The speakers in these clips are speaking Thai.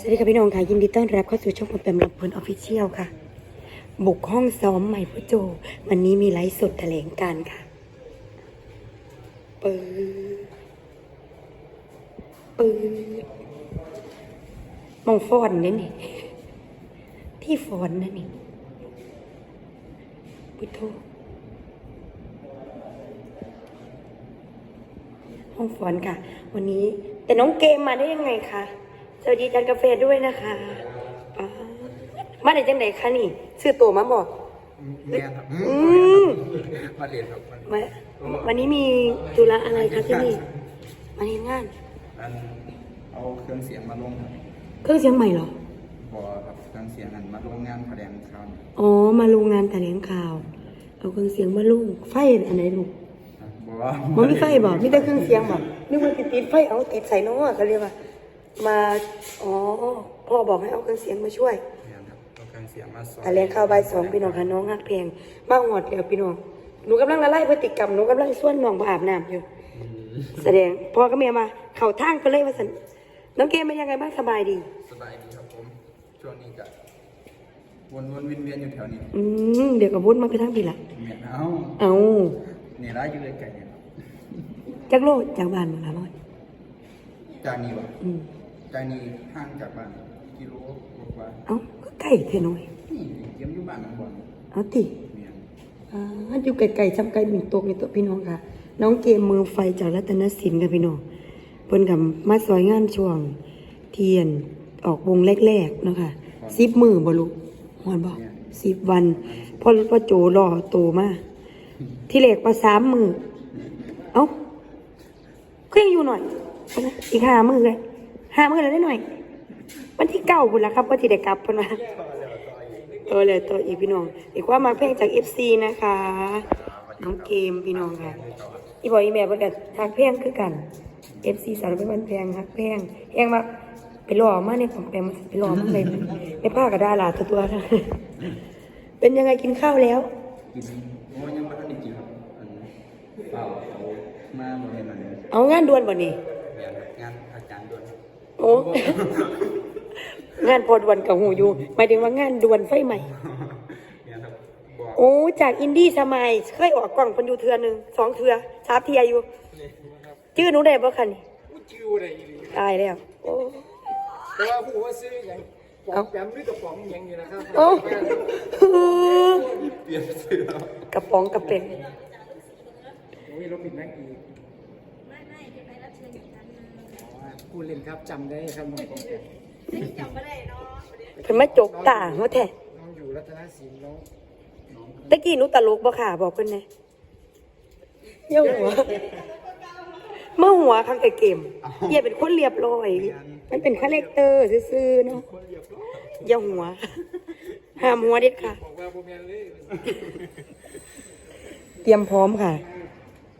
สวัสดีค่ะพี่น้องค่ะ ยินดีต้อนรับเข้าสู่ช่องผมแปมลำเพลินออฟฟิเชียลค่ะ บุกห้องซ้อมใหม่พ่อโจ วันนี้มีไลฟ์สดแถลงการ์ค่ะปืดปืดมองฟอนนี่นี่ที่ฟอนนั่นนี่พุทโธห้องฟอนค่ะ วันนี้แต่น้องเกมมาได้ยังไงคะ วัสดีจันกาแฟด้วยนะคะป๊าดมาได้จังไหนคะนี่ซื้อตัวมาบอกเรียนครับอืม มาเรียนครับมันมาวันนี้มีธุระอะไรคะที่นี่ มาเห็นงาน อันเอาเครื่องเสียงมาลงครับเครื่องเสียงใหม่เหรอ บอครับเครื่องเสียงอันมาลงงานแสดงข่าวเนี่ยอ๋อ มาโรงงานแถลงข่าว เอาเครื่องเสียงมาลุงไฟอันไหนลูกบอกว่ามันมีไฟบอกมีแต่เครื่องเสียงบอกนึกว่าติดติดไฟเอาติดใส่น้องอะเขาเรียกว่า มา อ๋อ พ่อบอกให้เอาเครื่องเสียงมาช่วยเรียนครับเอาเครื่องเสียงมาสอนแถลงข่าวใบายสองพี่น้องค่ะน้องฮักเพลงมาหอดแล้วพี่น้อง หนูกำลังละไล่พฤติกรรม หนูกำลังส่วนน้องมาอาบน้ำอยู่แสดงพ่อก็เมียมา เข่าทางไปเลยว่าสันน้องเกมเป็นยังไงบ้างสบายดี สบายดีครับผม ช่วงนี้ก็วนวนๆเวียนเวียนๆอยู่แถวนี้อืมเดี๋ยวกับวุ้นมาไปทางพี่ละเมียนเอาเอาเนี่ยร้ายอยู่เลยไก่เนี่ยครับจักโลจากบ้านมาละร้อยจากนี้วะอืม จากนี้ห่างจากบ้านกิโลกว่าเอาก็ไก่เท่น้อยๆนี่เยี่ยมอยู่บ้านน้องบอลเอาติเมียนอ่าอยู่ไก่ๆจำไก่หนึ่งตัวในตัวพี่น้องค่ะ น้องเกมมือไฟจากรัตนสินค่ะพี่น้องเพิ่นกับมาซอยงานช่วง เทียนออกวงแรกๆเนาะค่ะสิบมือบ่ลูกหอนบ่สิบวันพอพอโจรอโตมาที่เหล็กมาสามมือเอ้าก็ยังอยู่หน่อยเอานะอีกห้ามือเลย ห้ามือแล้วได้หน่อย วันที่เก้าพุ่นละครับว่าที่ได้กลับพุ่นมาเออเลยตัวอีกพี่น้องอีกว่ามาเพลงจากเอฟซีนะคะน้องเกมพี่น้องค่ะอีบอยอีแม่เพิ่นก็ทักเพลงคือกันเอฟซีสารเป็นวันแพงทักเพลงแพงมาไปหล่อมาเนี่ยผมแปลงมาไปหล่อมาเลยไม่ผ้ากับดาราตัวตัวๆเป็นยังไงกินข้าวแล้วกินโอ้ยังไม่ทันได้กินครับอันเปล่าเขามาบริเวณนั้นเอางานด่วนบ่นี่ โอ้งานพอด่วนกับหูอยู่หมายถึงว่างานด่วนไฟใหม่เรียนครับบอกโอ้จากอินดี้สมัยเคยออกกล่องเพันอยู่เทือหนึ่งสองเทือสามเทียอยู่ชื่อหนูได้บ่คะนี่ชื่ออะไรอีหลีตายแล้ว โอ้ แต่ว่าผู้ว่าซื้ออย่างป๋องแปมหรือกระป๋องอยังอยู่นะครับโอ้ เปลี่ยนเสื้อกระป๋องกระเป็งโอ้ยเราปิดนั่งอีก ผู้เล่นครับจำได้ครับน้องป๋องแปมเพิ่นมาจกตาเฮาแท้น้องอยู่รัตนศิลป์น้องตะกี้หนูตลกบ่ค่ะ บอกเพิ่นแหน่เย่าหัวเมื่อหัวคังแต่เกมเย่เป็นคนเรียบร้อย มันเป็นคาแรคเตอร์ซื่อๆเนาะอย่าหัวห้ามหัวเด็ดค่ะ บอกว่าโบแมนเลยเตรียมพร้อมค่ะ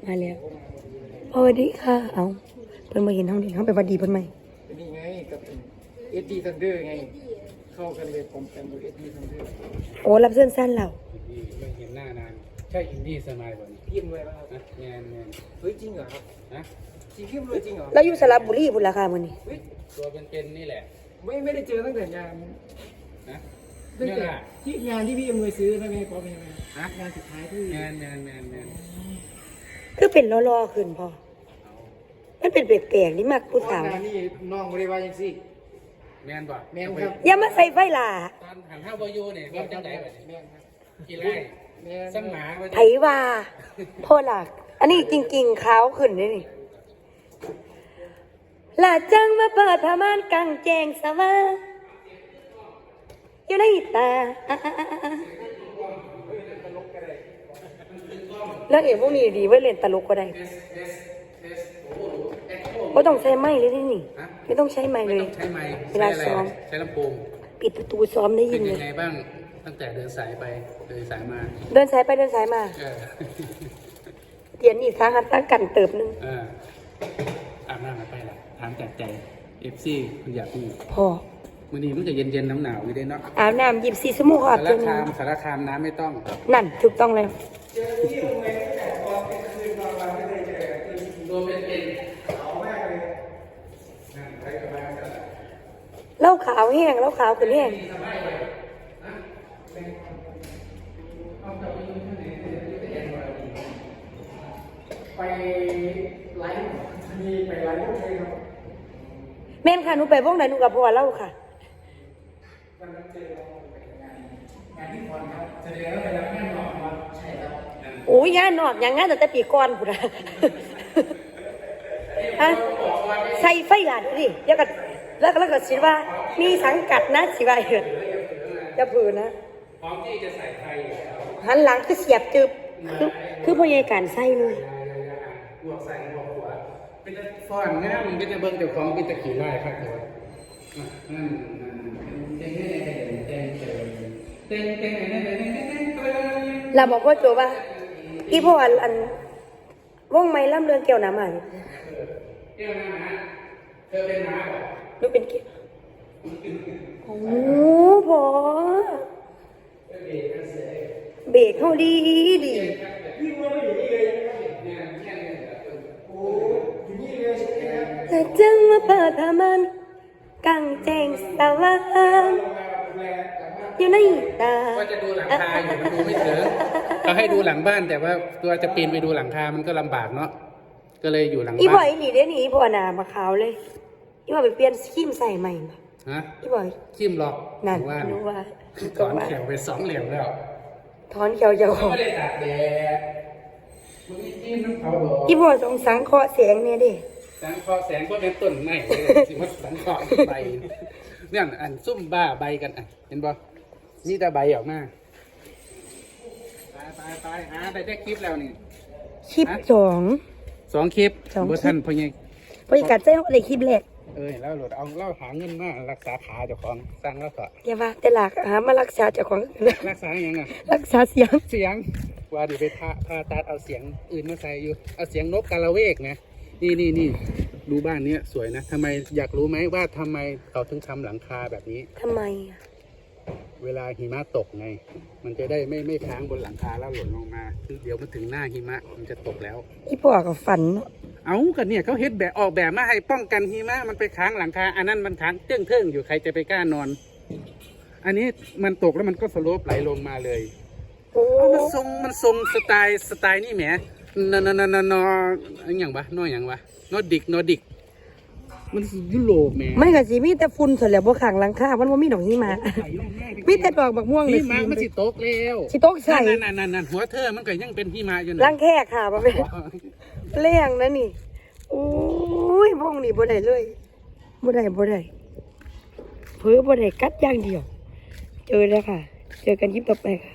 มาแล้วสวัสดีค่ะ เอา เพิ่นมาเห็นห้องนี้เขาไปหวัดดีเพิ่นไหมเป็นนี่ไงกับเอ็ดดี้ทันเดอร์ไง เข้ากันเลยผมแปมกับเอ็ดดี้ทันเดอร์โอ้รับเส้นสั้นเราไม่เห็นหน้านานใช่อินดี้สมัยบ่นี่พิมพ์เลยครับนะแมนแมนเฮ้ยจริงเหรอครับนะจริงพิมพ์เลยจริงเหรอเราอยู่สระบุรีพุ่นราคามื้อนี้เฮ้ยตัวเป็นๆนี่แหละ ไม่ไม่ได้เจอตั้งแต่งานนะตั้งเนี่ยแต่แหละที่งานที่พี่อำนวยซื้อใช่ไหมป๊อปใช่ไหมฮะงานสุดท้ายที่แมนแมนแมนแมนคือเป็นรอๆขึ้นพอ มันเป็นแปลกๆนี่มากผู้สาวงานนี่น้องบริวารยังสิแมนบ่แมนครับอย่ามาใส่ไฟล่ะตอนหันเข้าบอยูเนี่ยแมเรานคจัรับงไดแบบแมนครับกี่ไร่แมนสมหมาว่าไผว่าพ่อหลัก อันนี้จริงๆขาวขึ้นนี่นี่ลาจังมาเปิดผ้าม่านกลางแจงสว่างอยู่ในตาแล้วเอ๋พวกนี้ดีไว้เล่นตลกก็ได้ ไม่ต้องใช้ไม้เลยที่นี่ ฮะไม่ต้องใช้ไม้เลไม่ย ต้องใช้ไม้เวใช้ลาอะไรซ้อม ใช้ลำโพงปิดประตูซ้อมได้ยิเป็นนเลยัย งไงบ้างตั้งแต่เดินสายไปเดินสายมาเดินสายไปเดินสายมาเออเตียนนี่สาหัสตั้งกันเติบหนึงเอออาบน้ำมาไปละถามจากใจเอฟซีคุณอยากพูดพอมื่อนี้มันจะเย็นเย็นๆน้ำหนาวอยู่ได้เนาะอาบน้ำยิบสี่ชั่วโมงก็อาบสารเจนคามสารคามน้ำไม่ต้อง นั่นถูกต้องแล้ว เป็นเป็นเหล้าขาวแห้งเหล้าขาวเป็นแห้งไปไลฟ์มีไปไลฟ์เลยครับแม่นค่ะหนูไปวงไหนหนูกับพ่อเหล้าค่ะวันนั้นเจอเราไปงานงานที่พรครับแสดงว่าไปรับแม่หนอนครับใช่ครับโอ้ยงานนอกอย่างงานแต่ปีก่อนพุ่นนะฮะใส่ไฟหลานดิเดี๋ยวก็ แล้วก็แล้วก็สิว่า มีสังกัดนะสิว่าเถอะจะผืนนะพร้อมที่จะใส่ไฟอยู่แล้วหันหลังคือเสียบจึบคือคือพ่อใหญ่การใส่เลยบวกใส่บวกหัวเป็นตะฟอนงามมันเป็นตะเบิ้งเจ้าของเป็นตะขี่ไล่ครับเดี๋ยวอะนั่นนั่นเต้นเต้นเต้นเต้นเต้นเต้นเต้นเต้นเต้นเต้นเต้นเต้นเราบอกว่าโจว่าอีพ่ออันอันวงไม้ล่ำเรืองเกี่ยวน้ำมันเที่ยวหน้านะเธอเป็นน้าเหรอ ดูเป็นเกี่ยวโอ้พอเบรกเขาดีดีพี่ว่าไม่อยู่นี่เลยนะครับโอ้อยู่นี่เลยใช่ไหมครับแต่จึงมาเปิดทามันกังแจงสว่างอยู่ในตาว่าจะดูหลังคาอยู่มันดูไม่ถึงเขาให้ดูหลังบ้านแต่ว่าตัวจะปีนไปดูหลังคา มันก็ลำบากเนาะก็เลยอยู่หลังอีบอบ้ายนหลีเด้นี่อีบอยหนามาขาวเลย อีบอยไปเปลี่ยนสกิมใส่ใหม่มาฮะอีบอยทิมหรอกนั่นว่าหนูว่าถอนแขวไปสองเหลี่ยมแล้วถอนเขียวเจ้าของไม่ได้ตากแดดมันไม่จิ้มน้ำเขาหรอกอีบอยต้องสังเคราะห์เสียงเนี่ยดิสังเคราะห์แสงก็เป็นต้นไม้เลยสิมาสังเคราะห์ใบเนี่ยอันซุ่มบ้าใบกันอะเห็นบ่นี่แต่ใบออกมาไปไปไปหาได้ได้คลิปแล้วนี่คลิปสองสองคลิปสองคลิป บ่ท่านพ่อใหญ่ บริการแจ้งเลยคลิปแรก เออแล้วโหลดเอาเล่าหาเงินมารักษาขาเจ้าของสร้างแล้วก็อย่าว่าแต่หลักหามารักษาเจ้าของรักษาอย่างอะรักษาเสียงเสียงว่าเดี๋ยวไปพาพาตัดเอาเสียงอื่นมาใส่อยู่เอาเสียงนกกาละเวกนะนี่นี่นี่ดูบ้านเนี้ยสวยนะทำไมอยากรู้ไหมว่าทำไมเขาถึงทำหลังคาแบบนี้ทำไมอะเวลาหิมะตกไง มันจะได้ไม่ไม่ค้างบนหลังคาแล้วหล่นลงมา คือเดี๋ยวมันถึงหน้าหิมะมันจะตกแล้วอีพ่อกับฝัน เอากันเนี่ยเขาเฮ็ดแบบออกแบบมาให้ป้องกันหิมะมันไปค้างหลังคาอันนั้นมันค้างเตื้องเทิงอยู่ใครจะไปกล้านอน อันนี้มันตกแล้วมันก็สโลปไหลลงมาเลยโอ้เอามันทรงมันทรงสไตล์สไตล์นี่แหมนอนนอนนอนนออันอย่างวะนออย่างวะนอดิกนอดิก มันยุโรปแหมไม่กับสีมีแต่ฝุ่นส่วนแล้วบ่ขังหลังคามันว่ามีดอกนี้มามีแต่ดอกบักม่วงเลยหิมะมันสิตกแล้วสิตกใส่นั่นนั่นนั่นนั่นหัวเธอมันก็ยังเป็นหิมะอยู่ลันะงแค่ค่ะมาเป็น เลี้ยงนะนี่โอ้ยพวกนี้บ่ได้เลยบ่ได้บ่ได้เพื่อบ่ได้กัดอย่างเดียว เจอแล้วค่ะ เจอกันยิบต่อไปค่ะ